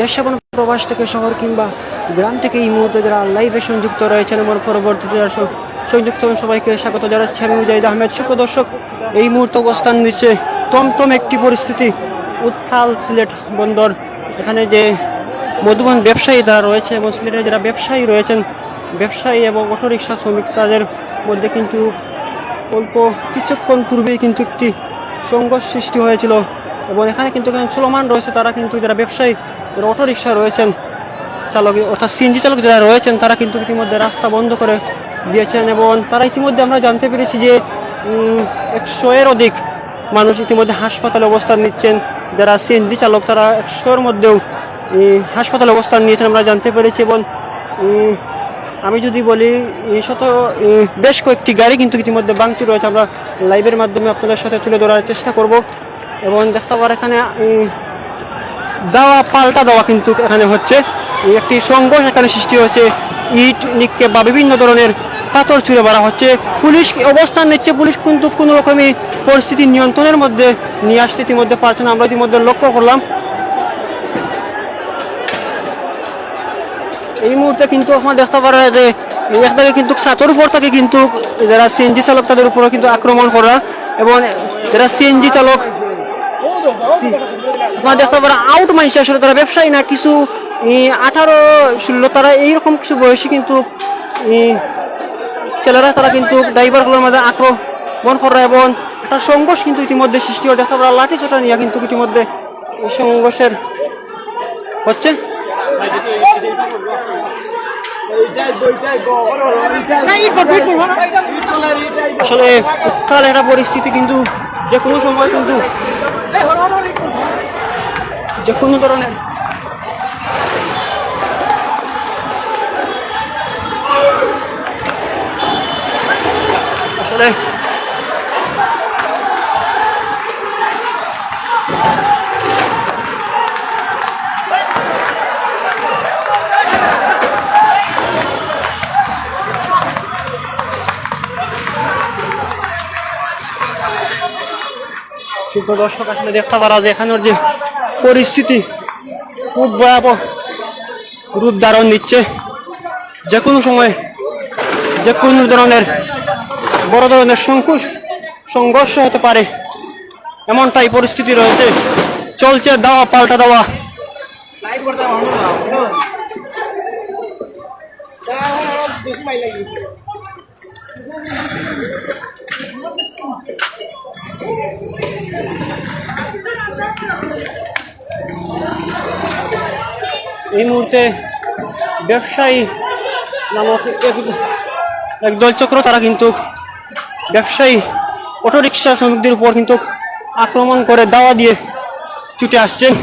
দেশ এবং প্রবাস থেকে শহর কিংবা গ্রাম থেকে এই মুহূর্তে যারা লাইভে সংযুক্ত রয়েছেন এবং পরবর্তীতে যারা সংযুক্ত সবাইকে স্বাগত জানাচ্ছি আমি মুজাহিদ আহমেদ। সুপ্র দর্শক, এই মুহূর্তে অবস্থান নিচ্ছে তমতম একটি পরিস্থিতি উত্থাল সিলেট বন্দর। এখানে যে মধুবন ব্যবসায়ী যারা রয়েছে এবং সিলেটের যারা ব্যবসায়ী রয়েছেন, ব্যবসায়ী এবং অটোরিকশা শ্রমিক, তাদের মধ্যে কিন্তু অল্প কিছুক্ষণ পূর্বেই কিন্তু একটি সংঘর্ষ সৃষ্টি হয়েছিল। এবং এখানে কিন্তু এখানে চলমান রয়েছে, তারা কিন্তু যারা ব্যবসায়ী, যারা অটোরিকশা রয়েছেন, চালক, অর্থাৎ সিএনজি চালক যারা রয়েছেন, তারা কিন্তু ইতিমধ্যে রাস্তা বন্ধ করে দিয়েছেন এবং তারা ইতিমধ্যে আমরা জানতে পেরেছি যে একশো এর অধিক মানুষ ইতিমধ্যে হাসপাতালে অবস্থান নিচ্ছেন। যারা সিএনজি চালক, তারা একশোর মধ্যেও হাসপাতালে অবস্থান নিয়েছেন আমরা জানতে পেরেছি এবং আমি যদি বলি শত বেশ কয়েকটি গাড়ি কিন্তু ইতিমধ্যে বাংচুর রয়েছে আমরা লাইভের মাধ্যমে আপনাদের সাথে তুলে ধরার চেষ্টা করব। এবং দেখতে পাওয়ার এখানে দেওয়া, পাল্টা দেওয়া কিন্তু এখানে হচ্ছে। একটি সংঘর্ষ এখানে সৃষ্টি হয়েছে। ইট, নিক্ষেপ বা বিভিন্ন ধরনের পাথর ছুঁড়ে মারা হচ্ছে। পুলিশ অবস্থান নিচ্ছে। পুলিশ কিন্তু কোনো রকমই পরিস্থিতি নিয়ন্ত্রণের মধ্যে নিয়ে আসতে ইতিমধ্যে পারছে না। আমরা ইতিমধ্যে লক্ষ্য করলাম। এই মুহূর্তে কিন্তু আপনার দেখতে পারা যে, একদিকে কিন্তু ছাতর উপর থেকে কিন্তু যারা সিএনজি চালক তাদের উপরে কিন্তু আক্রমণ করা। এবং যারা সিএনজি চালক আপনার দেখতে পারা আউট মানুষ আসলে তারা ব্যবসায়ী না, কিছু আঠারো ষোলো, তারা এইরকম কিছু বয়সী কিন্তু ছেলেরা, তারা কিন্তু ড্রাইভারগুলোর মধ্যে আক্রমণ করে এবং একটা সংঘর্ষ কিন্তু ইতিমধ্যে সৃষ্টি হয় দেখা পারা লাঠি ছোটা নিয়ে কিন্তু ইতিমধ্যে সংঘর্ষের হচ্ছে। আসলে উত্তাল একটা পরিস্থিতি কিন্তু যে কোনো সময় কিন্তু যে কোনো ধরনের। আসলে সুপ্র দর্শক, আসলে দেখতে পারা যে এখানের যে পরিস্থিতি খুব ভয়াবহ। রূপ ধারণ নিচ্ছে। যে কোনো সময় যে কোনো ধরনের বড় ধরনের সংকুশ সংঘর্ষ হতে পারে। এমনটাই পরিস্থিতি রয়েছে। চলছে দাওয়া, পাল্টা দেওয়া। এই মুহূর্তে ব্যবসায়ী নামক এক- এক দলচক্র, তারা কিন্তু ব্যবসায়ী অটোরিক্সা শ্রমিকদের উপর কিন্তু আক্রমণ করে দাওয়া দিয়ে ছুটে আসছেন।